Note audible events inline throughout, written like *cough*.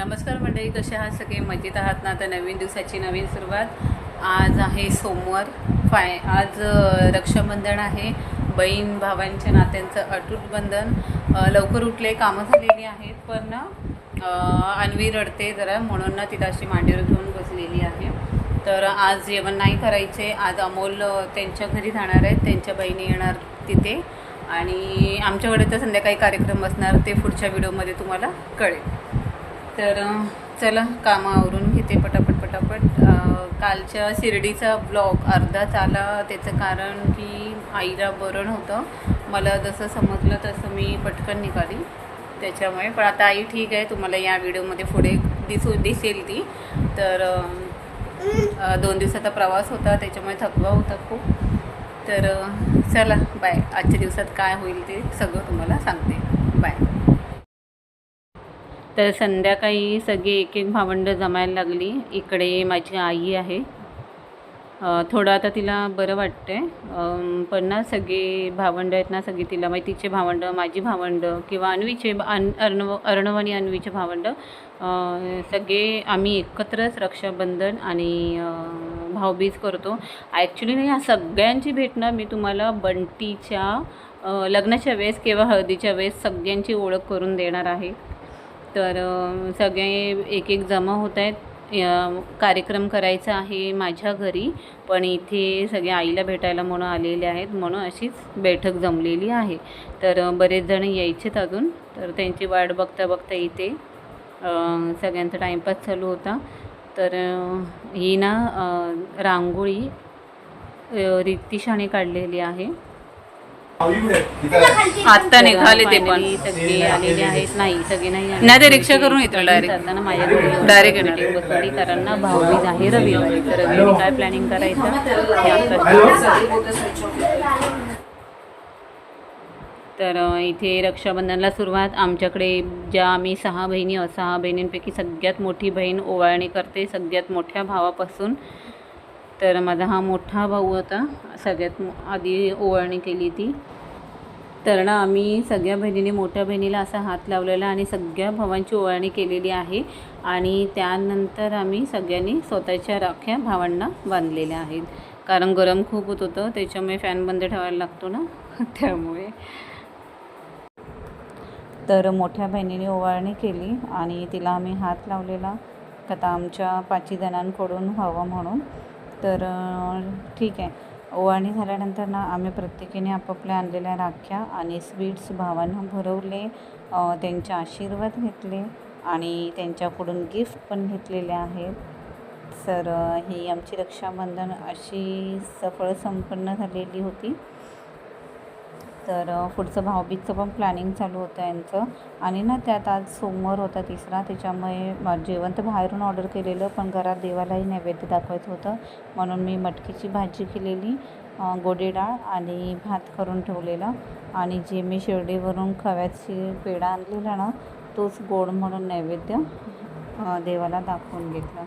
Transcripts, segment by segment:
नमस्कार मंडळी कसे आहात सगळे? मजेत आहात ना? तर नवीन दिवसाची नवीन सुरुवात. आज आहे सोमवार. फाय आज रक्षाबंधन आहे. बहीण भावांच्या नात्यांचं अटूट बंधन. लवकर उठले कामं झालेली आहेत पण ना अन्वी रडते जरा. म्हणून ना तिथं अशी मांडीवर घेऊन बसलेली आहे. तर आज जेवण नाही करायचे. आज अमोल त्यांच्या घरी जाणार आहेत. त्यांच्या बहिणी येणार तिथे. आणि आमच्याकडे तर संध्याकाळी कार्यक्रम असणार. ते पुढच्या व्हिडिओमध्ये तुम्हाला कळेल. तर चला कामं आवरून घेते पटापट पटापट. कालच्या शिर्डीचा ब्लॉग अर्धाच आला त्याचं कारण की आईला बरं नव्हतं मला जसं समजलं तसं मी पटकन निघाली. त्याच्यामुळे पण आता आई ठीक आहे तुम्हाला या व्हिडिओमध्ये पुढे दिसू दिसेल ती. तर दोन दिवसाचा प्रवास होता त्याच्यामुळे थकवा होता खूप. तर चला बाय. आजच्या दिवसात काय होईल ते सगळं तुम्हाला सांगते. बाय. तर संध्याकाळी सगळी एक एक भावंडं जमायला लागली. इकडे माझी आई आहे. थोडं आता तिला बरं वाटतं आहे पण ना सगळे भावंडं आहेत ना सगळी तिला माहिती. तिचे भावंड माझी भावंड किंवा अन्वीचे अन अर्णव अर्णव आणि अन्वीचे भावंड. सगळे आम्ही एकत्रच रक्षाबंधन आणि भाऊबीज करतो. ॲक्च्युली नाही ह्या सगळ्यांची भेट ना मी तुम्हाला बंटीच्या लग्नाच्या वेळेस किंवा हळदीच्या वेळेस सगळ्यांची ओळख करून देणार आहे. तर सगळे एक एक जमा होत आहेत. कार्यक्रम करायचा आहे माझ्या घरी पण इथे सगळे आईला भेटायला म्हणून आलेले आहेत. म्हणून अशीच बैठक जमलेली आहे. तर बरेच जण यायचेत अजून. तर त्यांची वाट बघता बघता इथे सगळ्यांचा टाईमपास चालू होता. तर ही ना रांगोळी रितीशाने काढलेली आहे. आत्ता निघाले ते पण. सगळे आलेले आहेत. नाही सगळे नाही आले. नाही, ते रिक्षा करून direct. जाताना माझ्या कारण ना भाऊबीज आहे रविवारी. तर रविवारी काय प्लॅनिंग करायचं? आता तर इथे रक्षाबंधनला सुरुवात. आमच्याकडे ज्या आम्ही सहा बहिणी सहा बहिणींपैकी सगळ्यात मोठी बहीण ओवाळणी करते. सगळ्यात मोठ्या भावापासून तर माझा हा मोठा भाऊ होता. सगळ्यात आधी ओवाळणी केली ती. तर ना आम्ही सगळ्या बहिणीने मोठ्या बहिणीला असा हात लावलेला आणि सगळ्या भावांची ओवाळणी केलेली आहे. आणि त्यानंतर आम्ही सगळ्यांनी स्वतःच्या राख्या भावांना बांधलेल्या आहेत. कारण गरम खूप होत होतं त्याच्यामुळे फॅन बंद ठेवायला लागतो ना. *laughs* त्यामुळे. तर मोठ्या बहिणीने ओवाळणी केली आणि तिला आम्ही हात लावलेला. कथा आमच्या पाचवी जणांकडून व्हावं म्हणून. तर ठीक आहे. ओवाळणी झाल्यानंतर ना आम्ही प्रत्येकीने आपापल्या आणलेल्या राख्या आणि स्वीट्स भावांना भरवले त्यांचे आशीर्वाद घेतले आणि त्यांच्याकडून गिफ्ट पण घेतलेले आहेत. तर ही आमची रक्षाबंधन अशी सफळ संपन्न झालेली होती. तर पुढचं भाऊबीजचं पण प्लॅनिंग चालू होतं यांचं. आणि ना त्यात आज सोमवार होता तिसरा. त्याच्यामुळे जेवण तर बाहेरून ऑर्डर केलेलं पण घरात देवालाही नैवेद्य दाखवायचं होतं. म्हणून मी मटकीची भाजी केलेली गोडे डाळ आणि भात करून ठेवलेला. आणि जे मी शिर्डीवरून खव्याची पेढा आणलेला ना तोच गोड म्हणून नैवेद्य देवाला दाखवून घेतलं.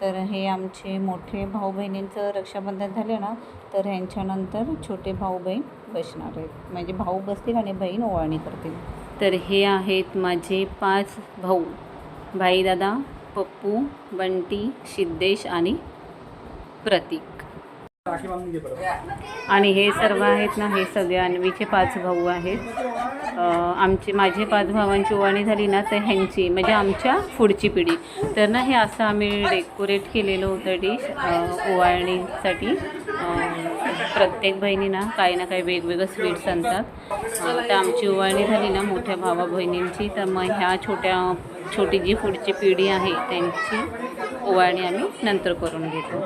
तर हे आमचे मोठे भाऊ बहिणींचं रक्षाबंधन झाले ना तर ह्यांच्यानंतर छोटे भाऊ बहीण बसणार आहेत. म्हणजे भाऊ बसतील आणि बहीण ओवाळणी करतील. तर हे आहेत माझे पाच भाऊ. भाईदादा पप्पू बंटी सिद्धेश आणि प्रतीक. आणि हे सर्व आहेत ना हे सगळे अन्वीचे पाच भाऊ आहेत. आमचे माझे पाच भावांची ओवाणी झाली ना तर ह्यांची म्हणजे आमच्या पुढची पिढी. तर ना हे असं आम्ही डेकोरेट केलेलं होतं डिश ओवाळणीसाठी. प्रत्येक बहिणीना काही ना काही वेगवेगळं स्वीट्स आणतात. तर आमची ओवाळणी झाली ना मोठ्या भावा बहिणींची. तर मग ह्या छोट्या छोटी जी पुढची पिढी आहे त्यांची ओवाळणी आम्ही नंतर करून घेतो.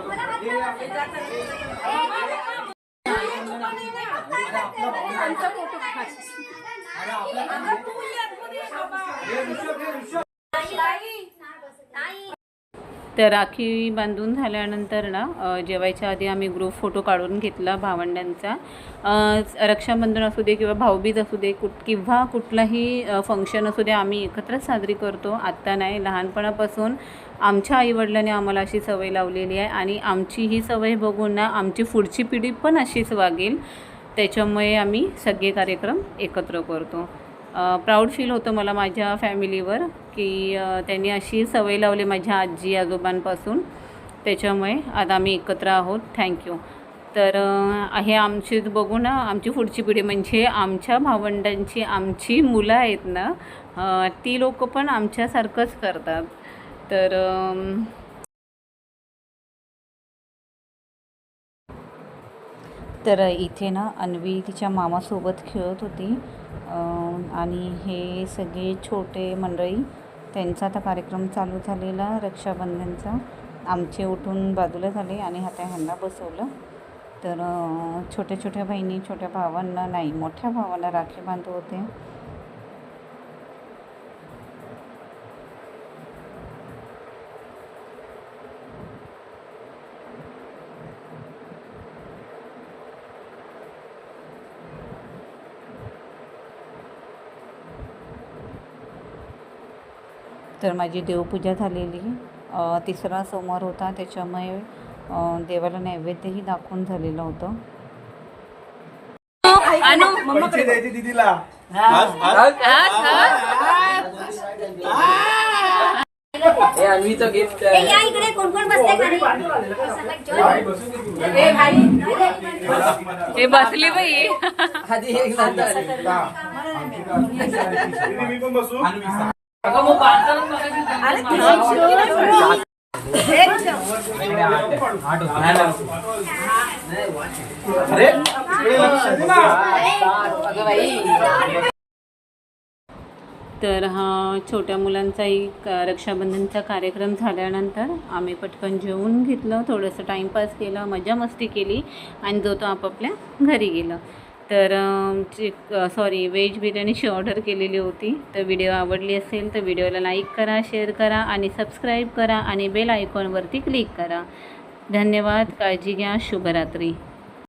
तर राखी बांधून झाल्यानंतर ना जेवायच्या आधी आम्ही ग्रुप फोटो काढून घेतला भावंडांचा. रक्षाबंधन असू दे किंवा भाऊबीज असू दे कुठ किंवा कुठलाही फंक्शन असू दे आम्ही एकत्रच साजरी करतो. आत्ता नाही लहानपणापासून आमच्या आईवडिलांनी आम्हाला अशी सवय लावलेली आहे आणि आमची ही सवय बघून ना आमची पुढची पिढी पण अशीच वागेल. त्याच्यामुळे आम्ही सगळे कार्यक्रम एकत्र करतो. प्राऊड फील होतं मला माझ्या फॅमिलीवर की त्यांनी अशी सवय लावली माझ्या आजी आजोबांपासून. त्याच्यामुळे आता आम्ही एकत्र आहोत. थँक्यू तर हे आमची बघू ना आमची पुढची पिढी. म्हणजे आमच्या भावंडांची आमची मुलं आहेत ना ती लोक पण आमच्यासारखंच करतात. तर तर इथे ना अन्वी तिच्या मामासोबत खेळत होती. आणि हे सगळे छोटे मंडळी त्यांचा आता कार्यक्रम चालू झालेला रक्षाबंधनचा. आमचे उठून बाजूला झाले आणि हाता ह्यांना बसवलं. तर छोट्या छोट्या बहिणी छोट्या भावांना नाही मोठ्या भावांना राखी बांधत होते. तर माझी देवपूजा झालेली. तिसरा सोमवार होता त्याच्यामुळे देवाला नैवेद्यही दाखवून झालेलं होतं. दीदीला. हे. गिफ्ट इकडे कोण कोण बसते. हे बसली बाई. आधी एक तर हा छोट्या मुलांचाही क- रक्षाबंधनचा कार्यक्रम झाल्यानंतर आम्ही पटकन जेवून घेतलं थोडंसं टाईमपास केला मजा मस्ती केली आणि जो तो आपापल्या घरी गेला. तर चिक सॉरी व्हेज बिर्याणीची ऑर्डर केलेली होती तर व्हिडिओ आवडली असेल तर व्हिडिओला लाईक करा शेअर करा आणि सबस्क्राईब करा आणि बेल आयकॉनवरती क्लिक करा. धन्यवाद काळजी घ्या शुभरात्री.